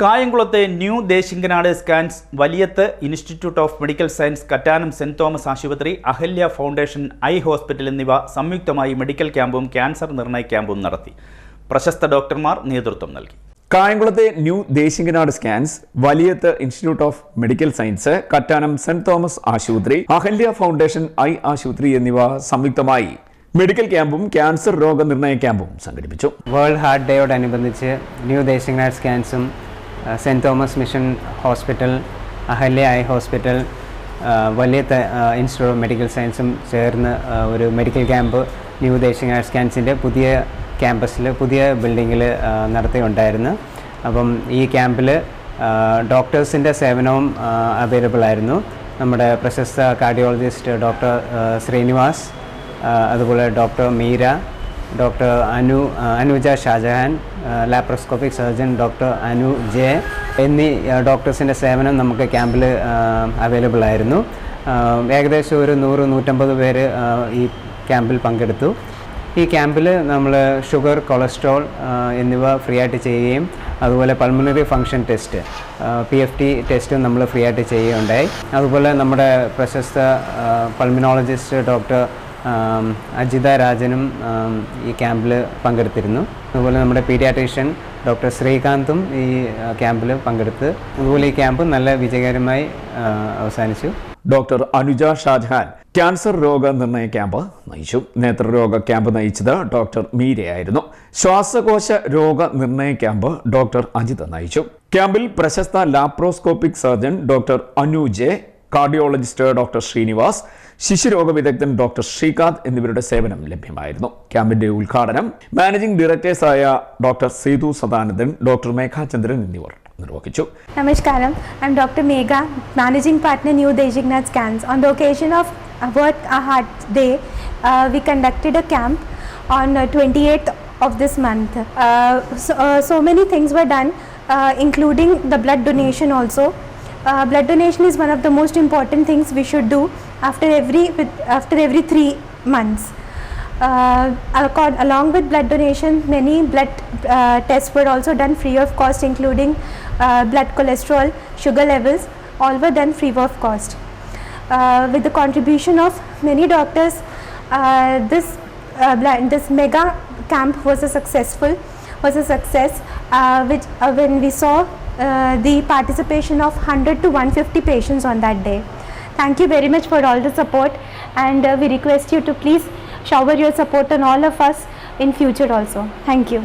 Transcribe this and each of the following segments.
കായംകുളത്തെ new Desinganad scans Valiyath institute of medical science Kattanam saint Thomas ആശുപത്രി Ahalya foundation eye hospital എന്നിവ സംയുക്തമായി medical ക്യാമ്പും cancer നിർണയ ക്യാമ്പും നടത്തി. പ്രശസ്ത ഡോക്ടർമാർ നേതൃത്വം നൽകി. കായംകുളത്തെ new Desinganad scans Valiyath institute of medical science Kattanam saint Thomas ആശുപത്രി അഹല്യ ഫൗണ്ടേഷൻ ഐ ആശുപത്രി എന്നിവ സംയുക്തമായി മെഡിക്കൽ ക്യാമ്പും ക്യാൻസർ രോഗനിർണയ ക്യാമ്പും സംഘടിപ്പിച്ചു. വേൾഡ് ഹാർട്ട് ഡേയോടനുബന്ധിച്ച് ന്യൂ ദേശിംഗനാട് സ്കാൻസും saint Thomas mission hospital Ahalya eye hospital വലിയ ഇൻസ്റ്റിറ്റ്യൂട്ട് ഓഫ് മെഡിക്കൽ സയൻസും ചേർന്ന് ഒരു മെഡിക്കൽ ക്യാമ്പ് ന്യൂ ദേശിംഗനാട് സ്കാൻസിന്റെ പുതിയ ക്യാമ്പസിൽ പുതിയ ബിൽഡിങ്ങിൽ നടത്തിയുണ്ടായിരുന്നു അപ്പം ഈ ക്യാമ്പിൽ ഡോക്ടേഴ്സിന്റെ സേവനവും അവൈലബിൾ ആയിരുന്നു. നമ്മുടെ പ്രശസ്ത കാർഡിയോളജിസ്റ്റ് ഡോക്ടർ ശ്രീനിവാസ് അതുപോലെ doctor Meera doctor Anu Anuja Shajahan laparoscopic surgeon doctor Anu J എന്നീ ഡോക്ടേഴ്സിന്റെ സേവനം നമുക്ക് ക്യാമ്പിൽ അവൈലബിൾ ആയിരുന്നു. ഏകദേശം ഒരു നൂറ് നൂറ്റമ്പത് പേര് ഈ ക്യാമ്പിൽ പങ്കെടുത്തു. ഈ ക്യാമ്പിൽ നമ്മൾ ഷുഗർ കൊളസ്ട്രോൾ എന്നിവ ഫ്രീ ആയിട്ട് ചെയ്യുകയും അതുപോലെ pulmonary function test P F T ടെസ്റ്റും നമ്മൾ ഫ്രീ ആയിട്ട് ചെയ്യുകയുണ്ടായി. അതുപോലെ നമ്മുടെ പ്രശസ്ത പൾമിനോളജിസ്റ്റ് ഡോക്ടർ അജിത രാജനും ഈ ക്യാമ്പിൽ പങ്കെടുത്തിരുന്നു. അതുപോലെ നമ്മുടെ പീഡിയാട്രീഷ്യൻ ഡോക്ടർ ശ്രീകാന്തും ഈ ക്യാമ്പിൽ പങ്കെടുത്ത് അതുപോലെ ഈ ക്യാമ്പ് നല്ല വിജയകരമായി അവസാനിച്ചു. ഡോക്ടർ അനുജ ഷാജഹാൻ ക്യാൻസർ രോഗനിർണയ ക്യാമ്പ് നയിച്ചു. നേത്രരോഗ ക്യാമ്പ് നയിച്ചത് ഡോക്ടർ മീരയായിരുന്നു. ശ്വാസകോശ രോഗ നിർണയ ക്യാമ്പ് ഡോക്ടർ അജിത് നയിച്ചു. ക്യാമ്പിൽ പ്രശസ്ത laparoscopic surgeon doctor Anu J cardiologist doctor Srinivas ശിശുരോഗ വിദഗ്ധൻ ഡോക്ടർ ശ്രീകാന്ത് എന്നിവരുടെ സേവനം ലഭ്യമായിരുന്നു. ക്യാമ്പിന്റെ ഉദ്ഘാടനം മാനേജിംഗ് ഡയറക്ടേഴ്സായ ഡോക്ടർ സീതു സദാനന്ദൻ ഡോക്ടർ മേഘാചന്ദ്രൻ എന്നിവർ നിർവഹിച്ചു. നമസ്കാരം. I am doctor Megha managing partner new Desinganad on the occasion of world a heart day we conducted a camp on twenty eighth of this month so many things were done including the blood donation also Uh, blood donation is one of the most important things we should do after every after every three months. Uh, along with blood donation, many blood uh, tests were also done free of cost, including uh, blood cholesterol, sugar levels, all were done free of cost. Uh, with the contribution of many doctors, uh, this this mega camp was a successful was a success. Which when we saw the participation of 100 to 150 patients on that day. Thank you very much for all the support, and uh, we request you to please shower your support on all of us in future also. Thank you.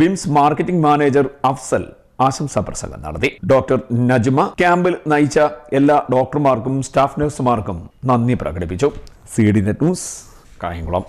VIMS marketing manager Afzal ആശംസാ പ്രസംഗം നടത്തി doctor Najma ക്യാമ്പിൽ നയിച്ച എല്ലാ ഡോക്ടർമാർക്കും staff നഴ്സുമാർക്കും നന്ദി പ്രകടിപ്പിച്ചു C D net news Kayamkulam